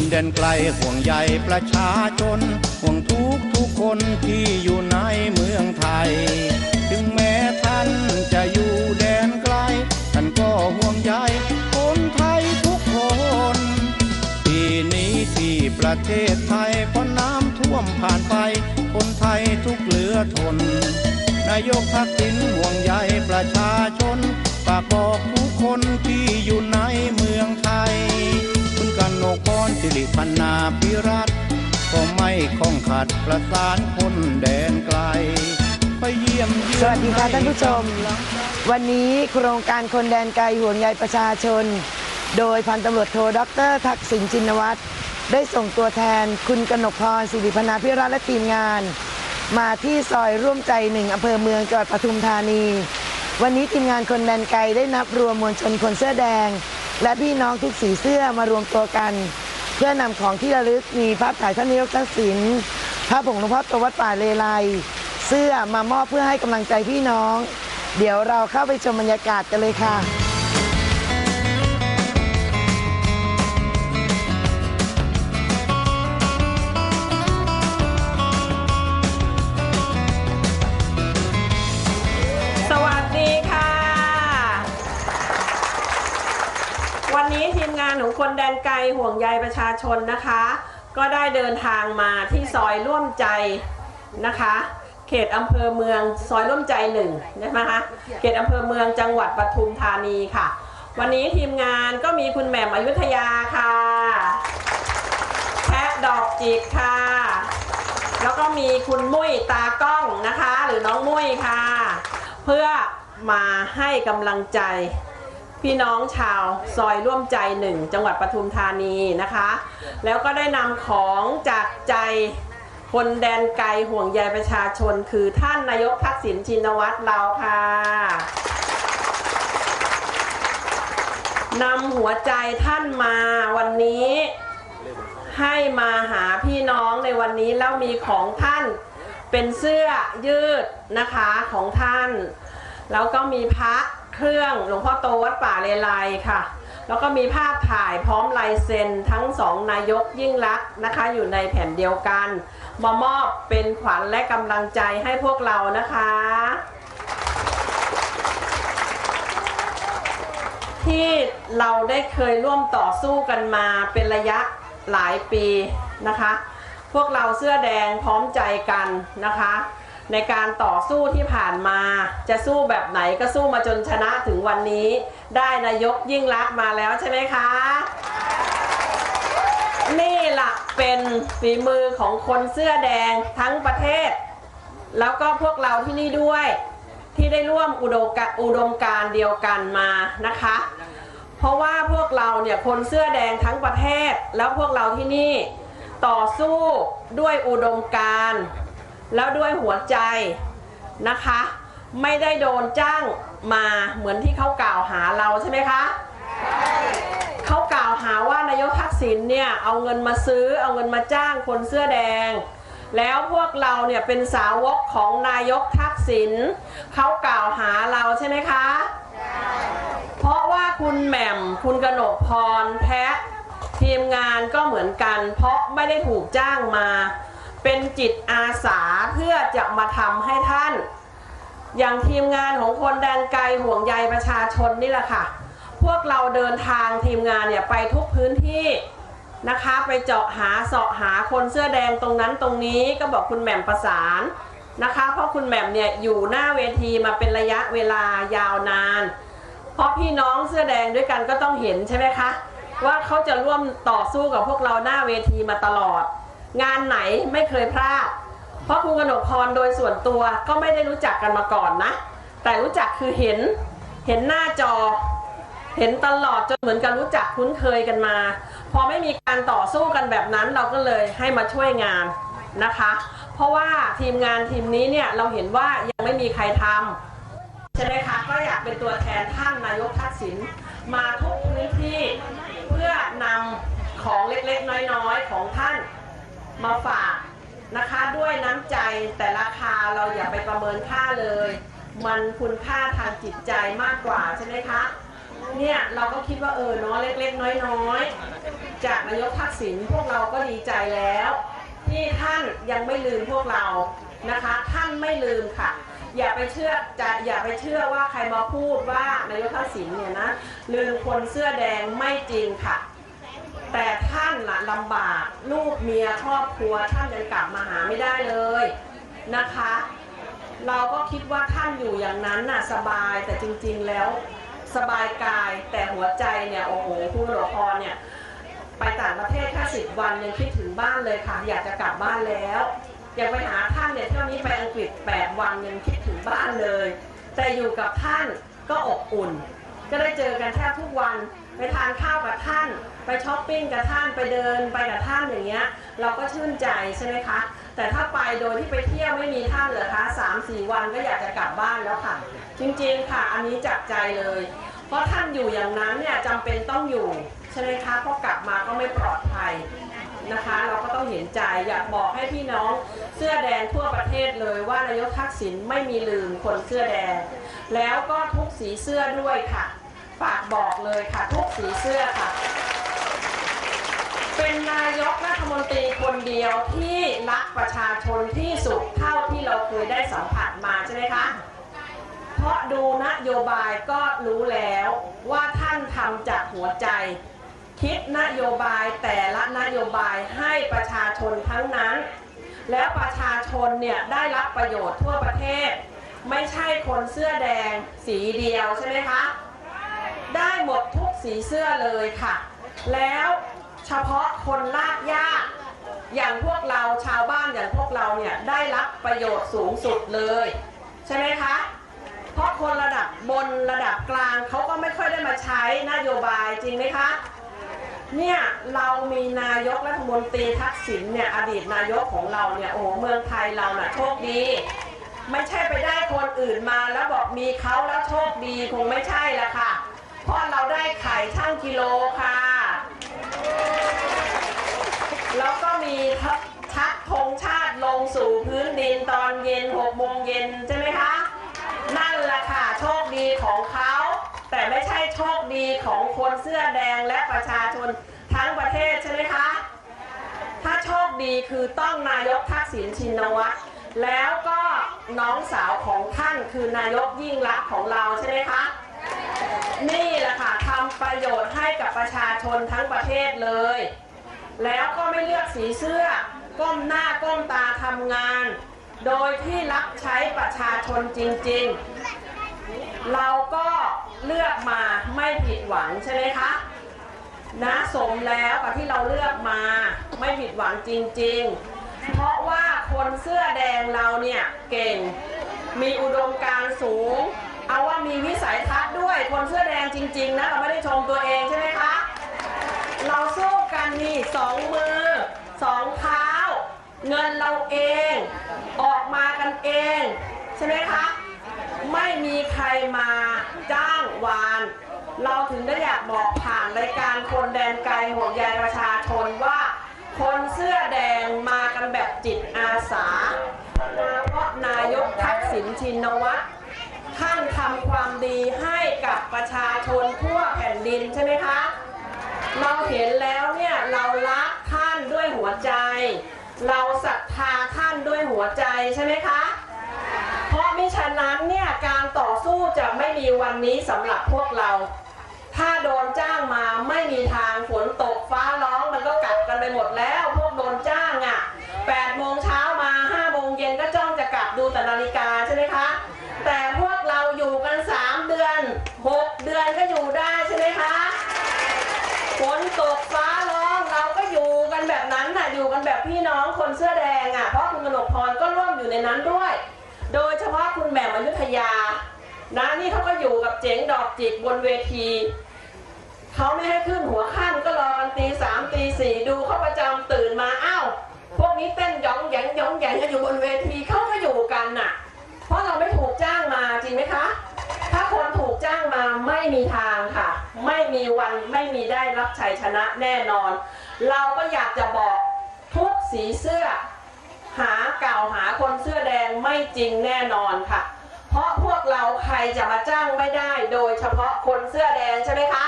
นเดินไกลห่วงใยประชาชน ห่วงทุกทุกคนที่อยู่ในเมืองไทย ถึงแม้ท่านจะอยู่แดนไกล ท่านก็ห่วงใยคนไทยทุกคน ปีนี้ที่ประเทศไทยพอน้ำท่วมผ่านไป คนไทยทุกเหลือทน นายกทักษิณห่วงใยประชาชนฝากบอกทุกคนที่อยู่ในเมืองไทย กันนกรสิริพันนาพิรัตก็ไม่คล่องขัดประสานคนแดนไกล ไปเยี่ยมสวัสดีค่ะท่านผู้ชม วันนี้โครงการคนแดนไกลห่วงใยประชาชน โดยพันตำรวจโทดรทักษิณชินวัตรได้ส่งตัวแทนคุณกนกพรสิริพนาพิรัตและทีมงาน มาที่ซอยร่วมใจหนึ่งอำเภอเมืองจังหวัดปทุมธานี วันนี้ทีมงานคนแดนไกลได้นับรวมมวลชนคนเสื้อแดง และพี่น้องทุกสีเสื้อมารวมตัวกัน เพื่อนำของที่ระลึกมีภาพถ่ายท่านนายกทักษิณภาพผงหลวงพ่อตัววัดป่าเลไลเสื้อมามอบเพื่อให้กำลังใจพี่น้อง เดี๋ยวเราเข้าไปชมบรรยากาศกันเลยค่ะานของคนแดนไกลห่วงใยประชาชนนะคะ ก็ได้เดินทางมาที่ซอยร่วมใจนะคะ เขตอำเภอเมืองซอยร่วมใจหนึ่งนะคะเขตอำเภอเมืองจังหวัดปทุมธานีค่ะ วันนี้ทีมงานก็มีคุณแหม่มอยุธยาค่ะแพะดอกจิกค่ะ แล้วก็มีคุณมุ้ยตากล้องนะคะ หรือน้องมุ้ยค่ะ เพื่อมาให้กำลังใจ พี่น้องชาวซอยร่วมใจหนึ่งจังหวัดปทุมธานีนะคะ แล้วก็ได้นำของจากใจคนแดนไกลห่วงใยประชาชน คือท่านนายกทักษิณชินวัตรเราค่ะนำหัวใจท่านมาวันนี้ ให้มาหาพี่น้องในวันนี้แล้วมีของท่านเป็นเสื้อยืดนะคะของท่าน แล้วก็มีพระ เครื่องหลวงพ่อโตวัดป่าเลไลค่ะ แล้วก็มีภาพถ่ายพร้อมลายเซ็นทั้งสองนายกยิ่งลักนะคะ อยู่ในแผ่นเดียวกัน มามอบเป็นขวัญและกำลังใจให้พวกเรานะคะ ที่เราได้เคยร่วมต่อสู้กันมาเป็นระยะหลายปีนะคะ พวกเราเสื้อแดงพร้อมใจกันนะคะ ในการต่อสู้ที่ผ่านมา จะสู้แบบไหนก็สู้มาจนชนะถึงวันนี้ ได้นายกยิ่งรักมาแล้วใช่ไหมคะ นี่ล่ะเป็นฝีมือของคนเสื้อแดงทั้งประเทศ แล้วก็พวกเราที่นี่ด้วยที่ได้ร่วมอุดมกะอุดมการเดียวกันมานะคะ เพราะว่าพวกเราเนี่ยคนเสื้อแดงทั้งประเทศ แล้วพวกเราที่นี่ต่อสู้ด้วยอุดมการ แล้วด้วยหัวใจนะคะ ไม่ได้โดนจ้างมาเหมือนที่เขากล่าวหาเราใช่ไหมคะเขากล่าวหาว่านายกทักษิณเนี่ยเอาเงินมาซื้อเอาเงินมาจ้างคนเสื้อแดง แล้วพวกเราเนี่ยเป็นสาวกของนายกทักษิณเขากล่าวหาเราใช่ไหมคะเพราะว่าคุณแหม่มคุณกนกพรแพะทีมงานก็เหมือนกัน เพราะไม่ได้ถูกจ้างมา เป็นจิตอาสาเพื่อจะมาทำให้ท่าน อย่างทีมงานของคนแดนไกลห่วงใยประชาชนนี่แหละค่ะ พวกเราเดินทางทีมงานเนี่ยไปทุกพื้นที่นะคะไปเจาะหาเสาะหาคนเสื้อแดงตรงนั้นตรงนี้ก็บอกคุณแหม่มประสานนะคะ เพราะคุณแหม่มเนี่ยอยู่หน้าเวทีมาเป็นระยะเวลายาวนาน เพราะพี่น้องเสื้อแดงด้วยกันก็ต้องเห็นใช่ไหมคะ ว่าเขาจะร่วมต่อสู้กับพวกเราหน้าเวทีมาตลอด งานไหนไม่เคยพลาด เพราะคุณกนกพรโดยส่วนตัวก็ไม่ได้รู้จักกันมาก่อนนะ แต่รู้จักคือเห็นเห็นหน้าจอ เห็นตลอดจนเหมือนกันรู้จักคุ้นเคยกันมา พอไม่มีการต่อสู้กันแบบนั้นเราก็เลยให้มาช่วยงานนะคะ เพราะว่าทีมงานทีมนี้เนี่ยเราเห็นว่ายังไม่มีใครทำใช่ไหมคะก็อยากเป็นตัวแทนท่านนายกทักษิณมาทุกพื้นที่เพื่อนำของเล็กๆ น้อยๆ ของท่าน มาฝากนะคะด้วยน้ำใจแต่ราคาเราอย่าไปประเมินค่าเลย มันคุณค่าทางจิตใจมากกว่าใช่ไหมคะเนี่ยเราก็คิดว่าเออเนาะเล็กๆ น้อยๆ จากนายกทักษิณพวกเราก็ดีใจแล้ว ที่ท่านยังไม่ลืมพวกเรานะคะ ท่านไม่ลืมค่ะ อย่าไปเชื่อจะอย่าไปเชื่อว่าใครมาพูดว่านายกทักษิณเนี่ยนะลืมคนเสื้อแดงไม่จริงค่ะ แต่ท่านละลำบากลูกเมียครอบครัวท่านยังกลับมาหาไม่ได้เลยนะคะ เราก็คิดว่าท่านอยู่อย่างนั้นน่ะสบายแต่จริงๆแล้วสบายกายแต่หัวใจเนี่ยโอ้โหผู้หลวงพรเนี่ยไปต่างประเทศแค่สิบวันยังคิดถึงบ้านเลยค่ะ อยากจะกลับบ้านแล้วอยากไปหาท่านเนี่ยเที่ยวนี้ไปอังกฤษ8วันยังคิดถึงบ้านเลย แต่อยู่กับท่านก็อบอุ่น ก็ได้เจอกันแทบทุกวัน ไปทานข้าวกับท่าน ไปช้อปปิ้งกับท่านไปเดินไปกับท่านอย่างเงี้ยเราก็ชื่นใจใช่ไหมคะ แต่ถ้าไปโดยที่ไปเที่ยวไม่มีท่านเหรอคะสามสี่วันก็อยากจะกลับบ้านแล้วค่ะ จริงๆค่ะอันนี้จากใจเลย เพราะท่านอยู่อย่างนั้นเนี่ยจำเป็นต้องอยู่ใช่ไหมคะเพราะกลับมาก็ไม่ปลอดภัยนะคะเราก็ต้องเห็นใจอยากบอกให้พี่น้องเสื้อแดงทั่วประเทศเลยว่านายกทักษิณไม่มีลืมคนเสื้อแดง แล้วก็ทุกสีเสื้อด้วยค่ะ ฝากบอกเลยค่ะทุกสีเสื้อค่ะ เป็นนายกรัฐมนตรีคนเดียวที่รักประชาชนที่สุดเท่าที่เราเคยได้สัมผัสมาใช่ไหมคะ เพราะดูนโยบายก็รู้แล้วว่าท่านทำจากหัวใจ คิดนโยบายแต่ละนโยบายให้ประชาชนทั้งนั้น แล้วประชาชนเนี่ยได้รับประโยชน์ทั่วประเทศ ไม่ใช่คนเสื้อแดงสีเดียวใช่ไหมคะ ได้หมดทุกสีเสื้อเลยค่ะ แล้วเฉพาะคนลากยากอย่างพวกเราชาวบ้านอย่างพวกเราเนี่ยได้รับประโยชน์สูงสุดเลย ใช่ไหมคะ เพราะคนระดับบนระดับกลางเขาก็ไม่ค่อยได้มาใช้นโยบายจริงไหมคะเนี่ยเรามีนายกรัฐมนตรีทักษิณเนี่ยอดีตนายกของเราเนี่ยโอ้เมืองไทยเราน่ะโชคดี ไม่ใช่ไปได้คนอื่นมาแล้วบอกมีเขาแล้วโชคดีคงไม่ใช่ละค่ะ เพราะเราได้ไข่ช่างกิโลค่ะ แล้วก็มีทักชักธงชาติลงสู่พื้นดินตอนเย็น6โมงเย็นใช่ไหมคะ นั่นแหละค่ะโชคดีของเขา แต่ไม่ใช่โชคดีของคนเสื้อแดงและประชาชนทั้งประเทศใช่ไหมคะ ถ้าโชคดีคือต้องนายกทักษิณชินวัตรแล้วก็น้องสาวของท่านคือนายกยิ่งรักของเราใช่ไหมคะ นี่แหละค่ะทำประโยชน์ให้กับประชาชนทั้งประเทศเลย แล้วก็ไม่เลือกสีเสื้อ ก้มหน้าก้มตาทำงาน โดยที่รับใช้ประชาชนจริงๆ เราก็เลือกมาไม่ผิดหวังใช่ไหมคะนะสมแล้วกับที่เราเลือกมาไม่ผิดหวังจริง ๆ เพราะว่าคนเสื้อแดงเราเนี่ยเก่ง มีอุดมการณ์สูง เอาว่ามีวิสัยทัศน์ด้วยคนเสื้อแดงจริง ๆ นะ เราไม่ได้ชมตัวเองใช่ไหมคะ เราสู้กันนี่สองมือสองเท้า เงินเราเอง ออกมากันเอง ใช่ไหมคะ ไม่มีใครมาจ้างวาน เราถึงได้อยากบอกผ่านรายการคนแดนไกลห่วงใยประชาชนว่า คนเสื้อแดงมากันแบบจิตอาสามาเพราะนายกทักษิณชินวัตร ท่านทำความดีให้กับประชาชนทั่วแผ่นดินใช่ไหมคะ เราเห็นแล้วเนี่ยเรารักท่านด้วยหัวใจ เราศรัทธาท่านด้วยหัวใจใช่ไหมคะ เพราะมิฉะนั้นเนี่ยการต่อสู้จะไม่มีวันนี้สำหรับพวกเรา ถ้าโดนจ้างมาไม่มีทางฝนตกฟ้าร้องมันก็กลับกันไปหมดแล้ว พวกโดนจ้างอะ่ะ8โมงเช้า คนเสื้อแดงอะเพราะคุณกนกพรก็ร่วมอยู่ในนั้นด้วย โดยเฉพาะคุณแหม่มอยุธยานะนี่เขาก็อยู่กับเจ๋งดอกจิกบนเวทีเขาไม่ให้ขึ้นหัวข้ามก็รอกันตีสามตีสี่ดูเขาประจำตื่นมาอ้าวพวกนี้เต้นหยองแยงหยองแยงกันอยู่บนเวทีเขาก็อยู่กันน่ะ เพราะเราไม่ถูกจ้างมาจริงไหมคะ ถ้าคนถูกจ้างมาไม่มีทางค่ะ ไม่มีวันไม่มีได้รับชัยชนะแน่นอน เราก็อยากจะบอก สีเสื้อ หาเก่าหาคนเสื้อแดงไม่จริงแน่นอนค่ะ เพราะพวกเราใครจะมาจ้างไม่ได้โดยเฉพาะคนเสื้อแดงใช่ไหมคะ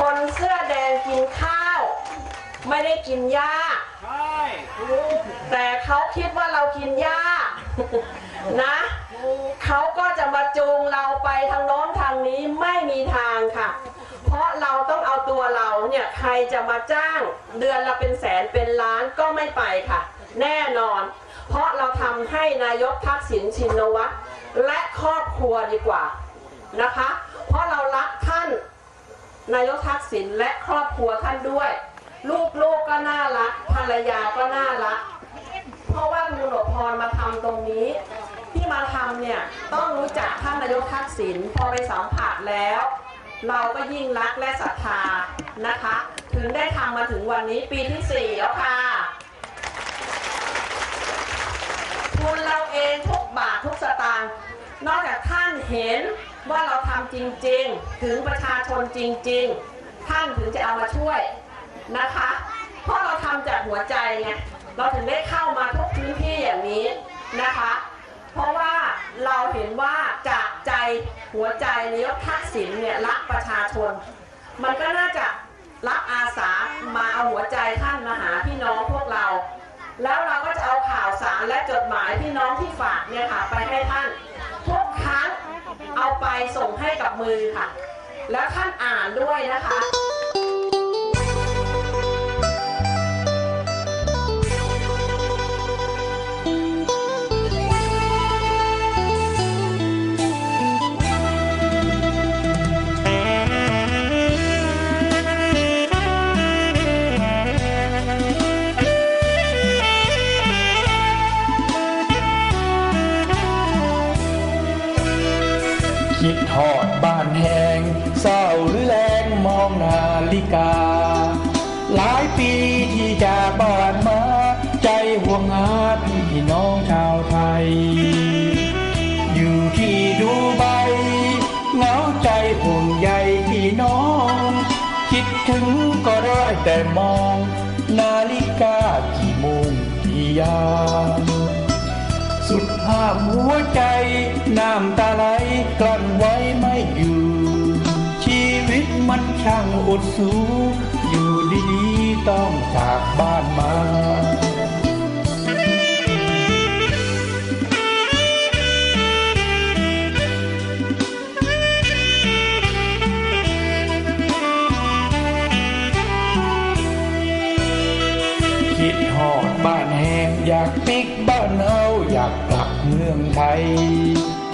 คนเสื้อแดงกินข้าว ไม่ได้กินหญ้าแต่เขาคิดว่าเรากินหญ้านะเขาก็จะมาจูงเราไปทางโน้นทางนี้ไม่มีทางค่ะ เพราะเราต้องเอาตัวเราเนี่ยใครจะมาจ้างเดือนละเป็นแสนเป็นล้านก็ไม่ไปค่ะ แน่นอน เพราะเราทำให้นายกทักษิณชินวัตรและครอบครัวดีกว่านะคะ เพราะเรารักท่านนายกทักษิณและครอบครัวท่านด้วย ลูกๆกก็น่ารักภรรยาก็น่ารัก เพราะว่าคุณหลวงพรมาทำตรงนี้ที่มาทำเนี่ยต้องรู้จักท่านนายกทักษิณพอไปสัมผัสแล้ว เราก็ยิ่งรักและศรัทธานะคะ ถึงได้ทำมาถึงวันนี้ปีที่สี่แล้วค่ะทุนเราเองทุกบาททุกสตางค์นอกจากท่านเห็นว่าเราทำจริงๆ ถึงประชาชนจริง ๆ ท่านถึงจะเอามาช่วยนะคะ เพราะเราทำจากหัวใจไงเราถึงได้เข้ามาทุกพื้นที่อย่างนี้นะคะ เพราะว่าเราเห็นว่าจาก ใจหัวใจนายกทักษิณเนี่ยรักประชาชน มันก็น่าจะรับอาสามาเอาหัวใจท่านมาหาพี่น้องพวกเรา แล้วเราก็จะเอาข่าวสารและจดหมายพี่น้องที่ฝากเนี่ยค่ะไปให้ท่านทุกครั้งเอาไปส่งให้กับมือค่ะ แล้วท่านอ่านด้วยนะคะ อยู่ที่ดูใบเหงาใจห่วงใยพี่น้อง คิดถึงก็ได้แต่มอง นาฬิกากี่โมงกี่ยามสุดภาพหัวใจ น้ำตาไหลกลั้นไว้ไม่อยู่ ชีวิตมันช่างอดสูอยู่ดีๆต้องจากบ้านมา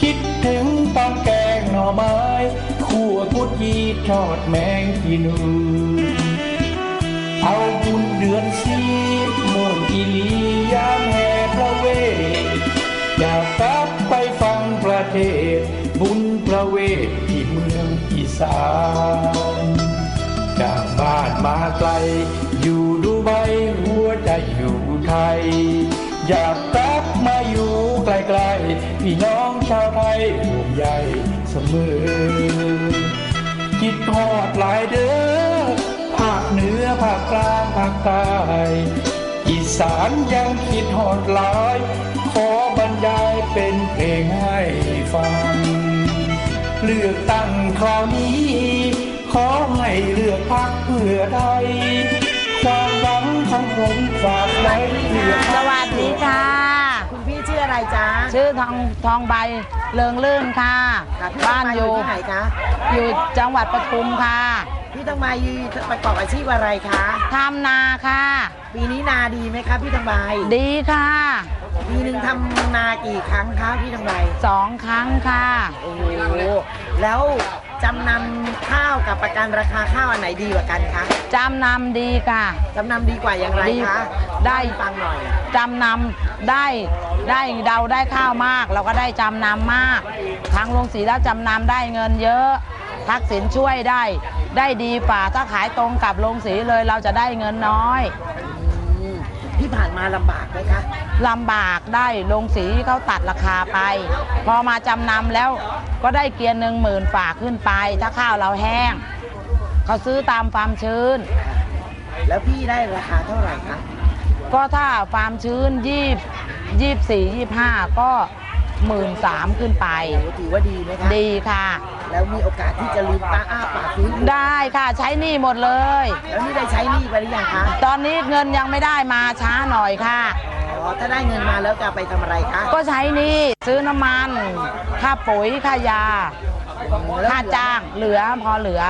คิดถึงตอนแกงหน่อไม้ขั่วพุดยีทอดแมงกีนูเอาบุญเดือนสีม่วนอีลียามแห่ประเวทอยากกลับไปฟังประเทศ บุญประเวทที่เมืองอีสานจากบ้านมาไกล อยู่ดูใบหัวใจอยู่ไทย อยากกลับมา อยู่ใกลๆพี่น้องชาวไทยห่วงใยเสมอคิดทอดหลายเด้อภาคเหนือภาคกลางภาคใต้อีสานยังคิดหอดหลาย ขอบรรยายเป็นเพลงให้ฟัง เลือกตั้งคราวนี้ ขอให้เลือกพักเพื่อไทยความหวังของผมฝากไว้เพื่อสวัสดีค่ะ ออะไรจ๊ะชื่อทองทองใบเริงลื่นค่ะ ค่ะพี่บ้านต้งมอยู่ที่ไหนคะอยู่จังหวัดปทุมค่ะพี่ต้องมาอยู่ประกอบอาชีพอะไรคะทำนาค่ะ ปีนี้นาดีไหมคะพี่ต้องใบดีค่ะปีหนึ่งทำนากี่ครั้งคะพี่ต้องใบสองครั้งค่ะ โอ้โหแล้ว จำนำข้าวกับประกันราคาข้าวอันไหนดีกว่ากันคะจำนำดีค่ะ จำนำดีกว่าอย่างไรดีคะได้ เล่าให้ฟังหน่อยจำนำได้ได้เดาได้ข้าวมาก เราก็ได้จำนำมาก ทางโรงสีแล้วจำนำได้เงินเยอะ ทักษิณช่วยได้ ได้ดีฝ่าถ้าขายตรงกับโรงสีเลยเราจะได้เงินน้อยอืมที่ผ่านมาลำบากไหมคะลำบากได้ลงสีเขาตัดราคาไป พอมาจำนำแล้วก็ได้เกียร์หนึ่งหมื่นฝากขึ้นไป ถ้าข้าวเราแห้ง เขาซื้อตามความชื้น แล้วพี่ได้ราคาเท่าไหร่คะก็ถ้าความชื้นยี่ยี่สี่ยี่ห้าก็ หมื่นสามขึ้นไปโอ้ถือว่าดีไหมคะดีค่ะ แล้วมีโอกาสที่จะลืมตาอ้าปากฟื้นได้ค่ะใช้หนี่หมดเลย แล้วนี่ได้ใช้หนี้ไปหรือยังคะตอนนี้เงินยังไม่ได้มาช้าหน่อยค่ะอ๋อถ้าได้เงินมาแล้วจะเอาไปทำอะไรคะก็ใช้หนี่ซื้อน้ำมัน ค่าปุ๋ยค่ายาแล้วค่าจ้างเหลือพอเหลือ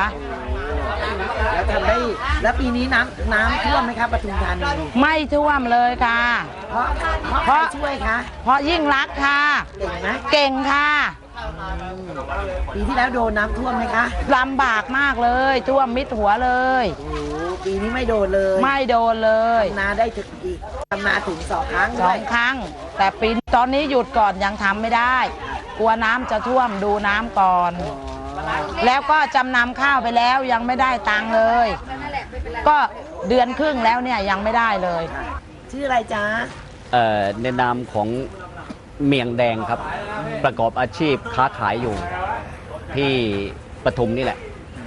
แล้วทำได้แล้วปีนี้น้ำน้ำท่วมไหมคะปทุมธานีไม่ท่วมเลยค่ะเพราะเพราะเพราะใครช่วยคะเพราะยิ่งรักษณ์ค่ะ เก่งไหมเก่งค่ะปีที่แล้วโดนน้ำท่วมไหมคะลำบากมากเลยท่วมมิดหัวเลย โอ้โหปีนี้ไม่โดนเลยไม่โดนเลยทำนาได้ถึงอีกทำนาถึงสองครั้งสด้อวยงครั้ง แต่ปีตอนนี้หยุดก่อนยังทำไม่ได้ กลัวน้ำจะท่วมดูน้ำก่อน แล้วก็จำนำข้าวไปแล้วยังไม่ได้ตังค์เลย ก็เดือนครึ่งแล้วเนี่ยยังไม่ได้เลย ชื่ออะไรจ๊ะเอ่อในนามของเมียงแดงครับ ประกอบอาชีพค้าขายอยู่ ที่ปทุมนี่แหละ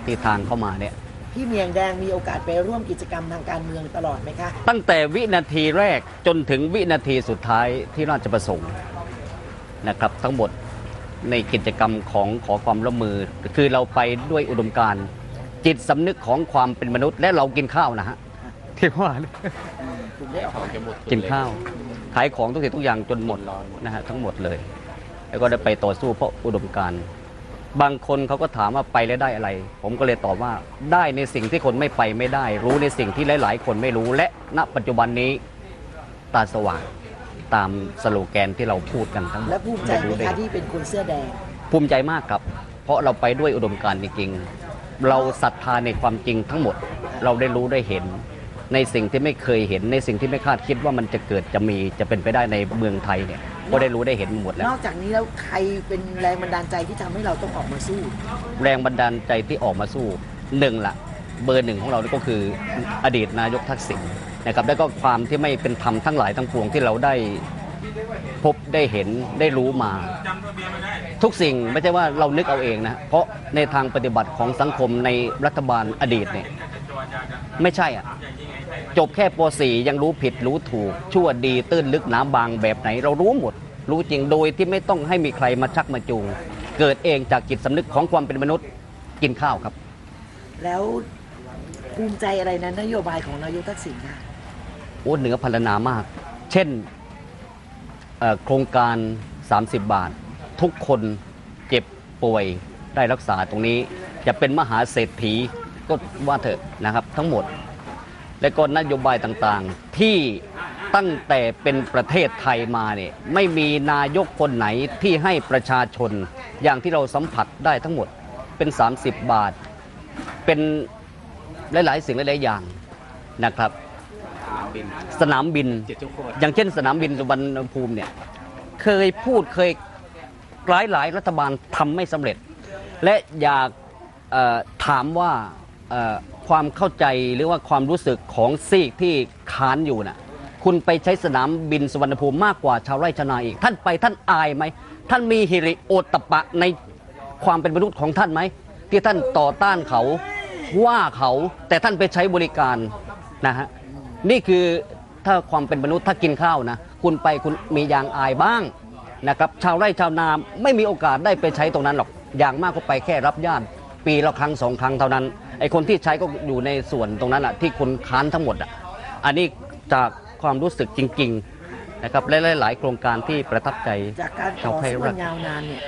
ที่ทางเข้ามาเนี่ย พี่เมียงแดงมีโอกาสไปร่วมกิจกรรมทางการเมืองตลอดไหมคะตั้งแต่วินาทีแรกจนถึงวินาทีสุดท้ายที่ราชประสงค์นะครับ ทั้งหมด ในกิจกรรมของขอความร่วมมือ คือเราไปด้วยอุดมการณ์จิตสำนึกของความเป็นมนุษย์ และเรากินข้าวนะฮะที่ว่าเนี่ยถึงได้ออกกินข้าว ขายของทุกสิ่งทุกอย่างจนหมดนะฮะทั้งหมดเลย แล้วก็ได้ไปต่อสู้เพราะอุดมการณ์บางคนเขาก็ถามว่าไปแล้วได้อะไร ผมก็เลยตอบว่าได้ในสิ่งที่คนไม่ไปไม่ได้ รู้ในสิ่งที่หลาย ๆ คนไม่รู้และณปัจจุบันนี้ตาสว่าง ตามสโลแกนที่เราพูดกันทั้งหมดและภูมิใจไหมรู้ด้คะที่เป็นคนเสื้อแดง ภูมิใจมากครับ เพราะเราไปด้วยอุดมการณ์จริงๆเราศรัทธาในความจริงทั้งหมด เราได้รู้ได้เห็น ในสิ่งที่ไม่เคยเห็น ในสิ่งที่ไม่คาดคิดว่ามันจะเกิดจะมีจะเป็นไปได้ในเมืองไทยเนี่ยก็ได้รู้ได้เห็นหมดแล้ว นอกจากนี้แล้วใครเป็นแรงบันดาลใจที่ทำให้เราต้องออกมาสู้ แรงบันดาลใจที่ออกมาสู้หนึ่งละเบอร์หนึ่งของเรานี่ก็คืออดีตนายกทักษิณ นะครับแล้ก็ความที่ไม่เป็นธรรมทั้งหลายทั้งปวงที่เราได้พบได้เห็นได้รู้มา ทุกสิ่งไม่ใช่ว่าเรานึกเอาเองนะเพราะในทางปฏิบัติของสังคมในรัฐบาลอดีตเนี่ยไม่ใช่อะจบแค่ป .4 ยังรู้ผิดรู้ถูก ชั่วดีตื้นลึกหนาบางแบบไหน เรารู้หมด รู้จริงโดยที่ไม่ต้องให้มีใครมาชักมาจูง เกิดเองจากจิตสำนึกของความเป็นมนุษย์กินข้าวครับ แล้วภูมิใจอะไรนะนโยบายของนายกทักษิณค่ะ โอ้เหนือพันนามาก เช่นโครงการ 30 บาท ทุกคนเจ็บป่วยได้รักษาตรงนี้ จะเป็นมหาเศรษฐีก็ว่าเถอะนะครับทั้งหมด และก็นโยบายต่างๆ ที่ตั้งแต่เป็นประเทศไทยมาเนี่ยไม่มีนายกคนไหนที่ให้ประชาชนอย่างที่เราสัมผัสได้ทั้งหมดเป็น 30 บาท เป็นหลาย ๆ สิ่งหลาย ๆ อย่างนะครับ สนามบินอย่างเช่น สนามบินสุวรรณภูมิเนี่ยเคยพูดเคยหลายหลายๆรัฐบาลทำไม่สำเร็จ และอยากเอ่อถามว่าเอ่อความเข้าใจหรือว่าความรู้สึกของซีกที่ค้านอยู่น่ะคุณไปใช้สนามบินสุวรรณภูมิมากกว่าชาวไร่ชาวนาอีก ท่านไปท่านอายไหม ท่านมีฮิริโอตตปปะในความเป็นมนุษย์ของท่านไหม ที่ท่านต่อต้านเขาว่าเขาแต่ท่านไปใช้บริการนะฮะ นี่คือถ้าความเป็นมนุษย์ถ้ากินข้าวนะ คุณไปคุณมียางอายบ้างนะครับชาวไร่ชาวนาไม่มีโอกาสได้ไปใช้ตรงนั้นหรอกอย่างมากก็ไปแค่รับญาติปีละครั้งสองครั้งเท่านั้นไอคนที่ใช้ก็อยู่ในส่วนตรงนั้นอะที่คุณค้านทั้งหมดอะอันนี้จากความรู้สึกจริง ๆนะครับและหลาย ๆ โครงการที่ประทับใจจากการต่ชาวอไทยสู้รักักนยาวนานเนี่ย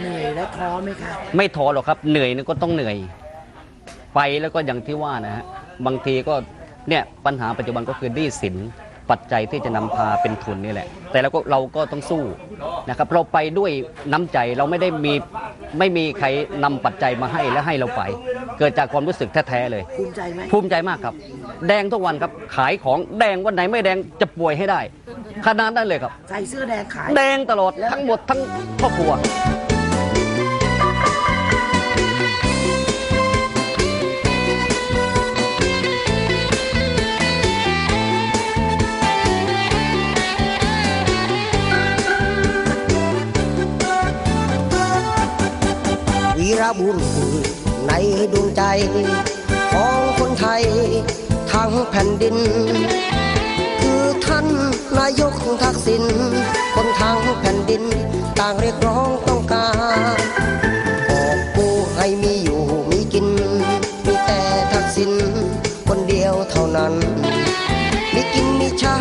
เหนื่อยและท้อไหมคะไม่ท้อหรอกครับเหนื่อยนี่ก็ต้องเหนื่อย ไปแล้วก็อย่างที่ว่านะฮะบางทีก็ เนี่ยปัญหาปัจจุบันก็คือหนี้สินปัจจัยที่จะนำพาเป็นทุนนี่แหละ แต่เราก็เราก็ต้องสู้นะครับ เราไปด้วยน้ำใจเราไม่ได้มีไม่มีใครนำปัจจัยมาให้และให้เราไป เกิดจากความรู้สึกแท้ๆเลย ภูมิใจไหมภูมิใจมากครับ แดงทุกวันครับขายของแดงวันไหนไม่แดงจะป่วยให้ได้ขนาดนั้นเลยครับ ใส่เสื้อแดงขาย แดงตลอดทั้งหมดทั้งครอบครัววี ของคนไทยทั้งแผ่นดิน คือท่านนายกทักษิณคนทั้งแผ่นดิน ต่างเรียกร้องต้องการกอบกู้ให้มีอยู่มีกิน มีแต่ทักษิณคนเดียวเท่านั้น มีกินมีใช้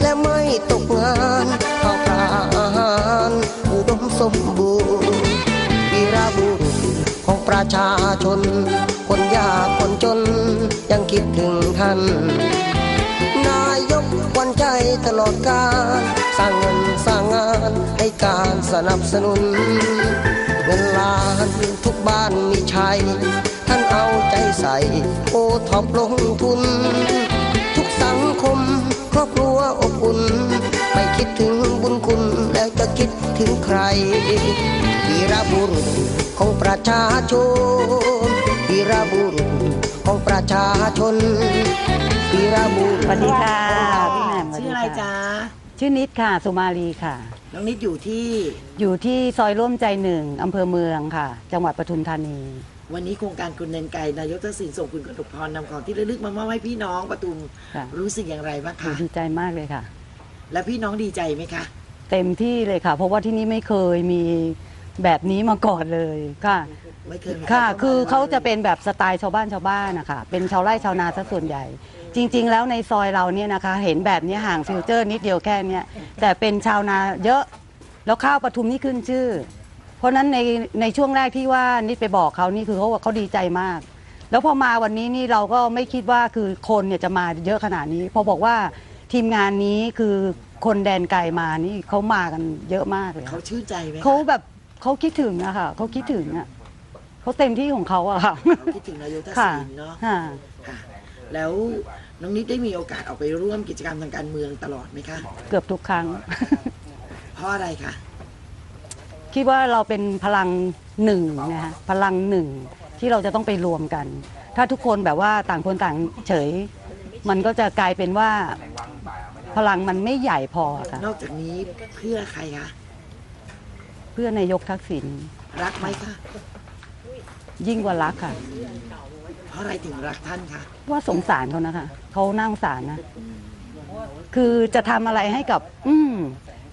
และไม่ตกงานข้าวปลาอาหารอุดมสมบูรณ์วีรบุรุษของประชาชนคนยากคน จนยังคิดถึงท่าน นายกวันใจตลอดกาลสร้างเงินสร้างงานให้การสนับสนุนเงินล้านทุกบ้านมีชัย ท่านเอาใจใส่ โอท็อปลงทุน ทุกสังคมครอบครัวอบอุ่น ไม่คิดถึงบุญคุณแล้วจะคิดถึงใครวีรบุรุษของประชาชนวีรบุรุษ ของประชาชนวีรบุรุษสวัสดีค่ะพี่แหม่มสวัสชื่อดีอะไรค่ะจ๊ะชื่อนิดค่ะ สุมาลีค่ะ น้องนิดอยู่ที่อยู่ที่ซอยร่วมใจหนึ่งอำเภอเมืองค่ะ จังหวัดปทุมธานี วันนี้โครงการคุณเนนไก่นายกทักษิณส่งคุณกนกพรนำของที่ระลึกมามอบให้พี่น้องปทุมค่ะ รู้สึกอย่างไรบ้างคะดีใจมากเลยค่ะ และพี่น้องดีใจไหมคะ เต็มที่เลยค่ะ เพราะว่าที่นี่ไม่เคยมี แบบนี้มาก่อนเลยค่ะ ไม่เคยมีค่ะใรข้มคือเขาลยจะเป็นแบบสไตล์ชาวบ้านชาวบ้านนะคะ เป็นชาวไร่ชาวนาซะส่วนใหญ่ จริง ๆ แล้วในซอยเราเนี่ยนะคะ เห็นแบบนี้ห่างฟิวเจอร์นิดเดียวแค่เนี้ยแต่เป็นชาวนาเยอะ แล้วข้าวปทุมนี่ขึ้นชื่อ เพราะฉะนั้นในในช่วงแรกที่ว่านิดไปบอกเขานี่คือเขาว่าเขาดีใจมาก แล้วพอมาวันนี้นี่เราก็ไม่คิดว่าคือคนเนี่ยจะมาเยอะขนาดนี้ พอบอกว่าทีมงานนี้คือคนแดนไกลมานี่เขามากันเยอะมากเลยเขาค่ะชื่นใจไหมคะ เขาแบบ เขาคิดถึงอะค่ะเขาคิดถึงอะเขาเต็มที่ของเขาอะค่ะเขาคิดถึงนายกทักค่ะษิณเนาะค่ะ ค่ะ แล้วน้องนิดได้มีโอกาสออกไปร่วมกิจกรรมทางการเมืองตลอดไหมคะ เกือบทุกครั้ง เพราะอะไรคะ คิดว่าเราเป็นพลังหนึ่งนะคะพลังหนึ่งที่เราจะต้องไปรวมกัน ถ้าทุกคนแบบว่าต่างคนต่างเฉย มันก็จะกลายเป็นว่า พลังมันไม่ใหญ่พอค่ะ นอกจากนี้เพื่อใครคะ เพื่อนายกทักษิณรักไหมคะยิ่งกว่ารักค่ะ เพราะอะไรถึงรักท่านคะว่าสงสารเขานะคะเขาน่าสงสารนะ คือจะทำอะไรให้กับ อืม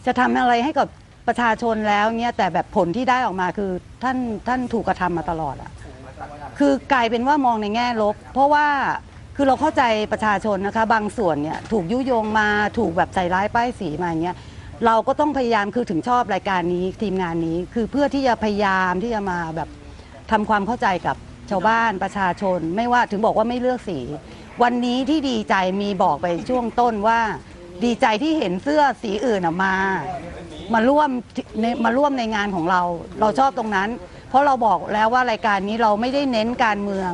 จะทำอะไรให้กับประชาชนแล้วเนี่ยแต่แบบผลที่ได้ออกมาคือท่านท่านถูกกระทำมาตลอดอะคือกลายเป็นว่ามองในแง่ลบ เพราะว่าคือเราเข้าใจประชาชนนะคะ บางส่วนเนี่ยถูกยุยงมาถูกแบบใส่ร้ายป้ายสีมาอย่างเงี้ย เราก็ต้องพยายามคือถึงชอบรายการนี้ทีมงานนี้คือเพื่อที่จะพยายามที่จะมาแบบทำความเข้าใจกับชาวบ้านประชาชน ไม่ว่าถึงบอกว่าไม่เลือกสี วันนี้ที่ดีใจมีบอกไปช่วงต้นว่า ดีใจที่เห็นเสื้อสีอื่นมา มาร่วมในมาร่วมในงานของเรา เราชอบตรงนั้น เพราะเราบอกแล้วว่ารายการนี้เราไม่ได้เน้นการเมือง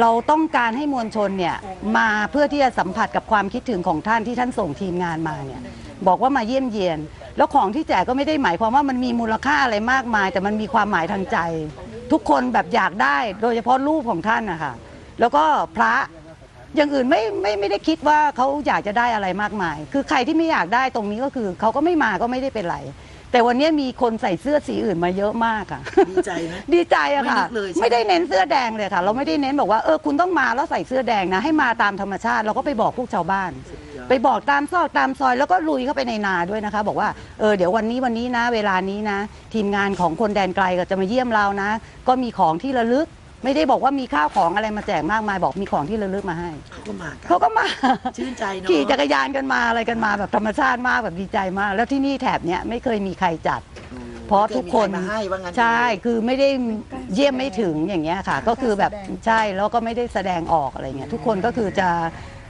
เราต้องการให้มวลชนเนี่ยมาเพื่อที่จะสัมผัสกับความคิดถึงของท่านที่ท่านส่งทีมงานมาเนี่ย บอกว่ามาเยี่ยมเยียน แล้วของที่แจกก็ไม่ได้หมายความว่ามันมีมูลค่าอะไรมากมาย แต่มันมีความหมายทางใจ ทุกคนแบบอยากได้โดยเฉพาะรูปของท่านนะคะแล้วก็พระอย่างอื่นไม่ไม่ไม่ได้คิดว่าเขาอยากจะได้อะไรมากมาย คือใครที่ไม่อยากได้ตรงนี้ก็คือเขาก็ไม่มาก็ไม่ได้เป็นไร แต่วันนี้มีคนใส่เสื้อสีอื่นมาเยอะมากค่ะดีใจไหม ดีใจอะค่ะ ไม่นึกเลยใช่ไหม ไม่ได้เน้นเสื้อแดงเลยค่ะ เราไม่ได้เน้นบอกว่าเออคุณต้องมาแล้วใส่เสื้อแดงนะ ให้มาตามธรรมชาติเราก็ไปบอกพวกชาวบ้าน ไปบอกตามซอกตามซอยแล้วก็ลุยเข้าไปในนาด้วยนะคะ บอกว่าเออเดี๋ยววันนี้วันนี้นะ เวลานี้นะ ทีมงานของคนแดนไกลก็จะมาเยี่ยมเรานะ ก็มีของที่ระลึก ไม่ได้บอกว่ามีข้าวของอะไรมาแจกมากมายบอกมีของที่ระลึกมาให้ เขาก็มากันเขาก็มา ชื่นใจเนอะขี่จักรยานกันมาอะไรกันมาแบบธรรมชาติมากแบบดีใจมาก แล้วที่นี่แถบเนี้ยไม่เคยมีใครจัดเพราะทุกคน ไม่เยมีใรมาให้ว่างั้นใช่คือไม่ได้เยี่ยมไม่ถึงอย่างเงี้ยค่ะ ก็คือแบบใช่แล้วก็ไม่ได้แสดงออกอะไรเงี้ยทุกคนก็คือจะ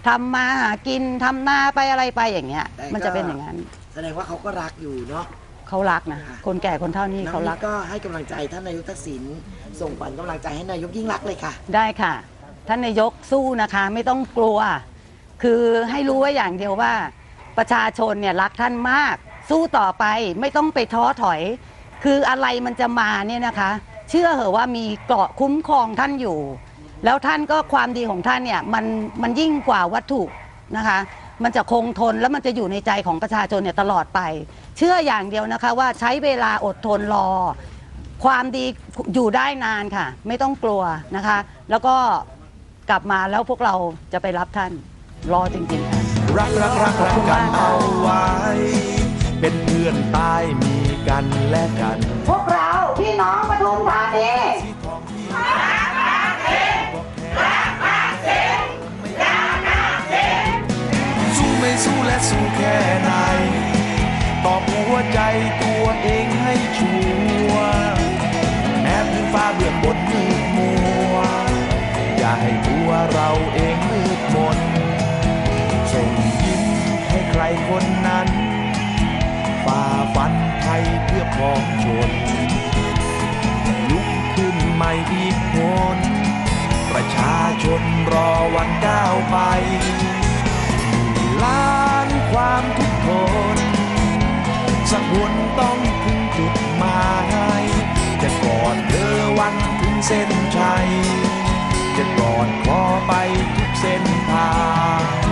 ทำมาหากินทำนาไปอะไรไปอย่างเงี้ยแต่ก็มันจะเป็นอย่างนั้น แสดงว่าเขาก็รักอยู่เนาะ เขารักนะคนแก่คนเท่านี้น้องเขานิรัดกก็ให้กำลังใจท่านนายกทักษิณส่งขวัญกำลังใจให้นายกยิ่งรักษณ์เลยค่ะ ได้ค่ะ ท่านนายกสู้นะคะไม่ต้องกลัว คือให้รู้ไว้อย่างเดียวว่า ประชาชนเนี่ยรักท่านมาก สู้ต่อไปไม่ต้องไปท้อถอย คืออะไรมันจะมาเนี่ยนะคะ เชื่อเหอะว่ามีเกราะคุ้มครองท่านอยู่ แล้วท่านก็ความดีของท่านเนี่ยมันมันยิ่งกว่าวัตถุนะคะ มันจะคงทนแล้วมันจะอยู่ในใจของประชาชนเนี่ยตลอดไป เชื่ออย่างเดียวนะคะว่าใช้เวลาอดทนรอ ความดีอยู่ได้นานค่ะ ไม่ต้องกลัวนะคะ แล้วก็กลับมาแล้วพวกเราจะไปรับท่านรอจริงๆค่ะ รักรักรักรักกันเอาไว้ เป็นเพื่อนตายมีกันและกันพวกเราพี่น้องปทุมธานีสู้ไม่ สู้และสู้แค่ไหน ตอบหัวใจตัวเองให้ชัวร์แม้พื้นฟ้าเบื้องบนมืดมัว อย่าให้ตัวเราเองมืดมนส่งยิ้มให้ใครคนนั้นฝ่าฟันไทยเพื่อของชน ลุกขึ้นใหม่อีกคน ประชาชนรอวันก้าวไป ล้านความทุกข์ทนสักวันต้องถึงจุดหมายจะกอดเธอวันถึงเส้นชัย จะกอดขอไปทุกเส้นทาง